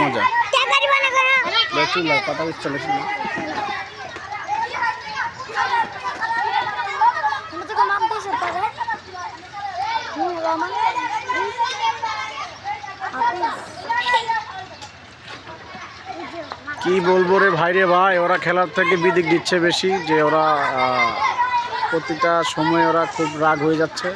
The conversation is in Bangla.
মজা। কথা বলছিল কি বলব রে ভাই রে ভাই, ওরা খেলার থেকে বিদিক দিচ্ছে বেশি যে ওরা প্রতিটা সময় ওরা খুব রাগ হয়ে যাচ্ছে।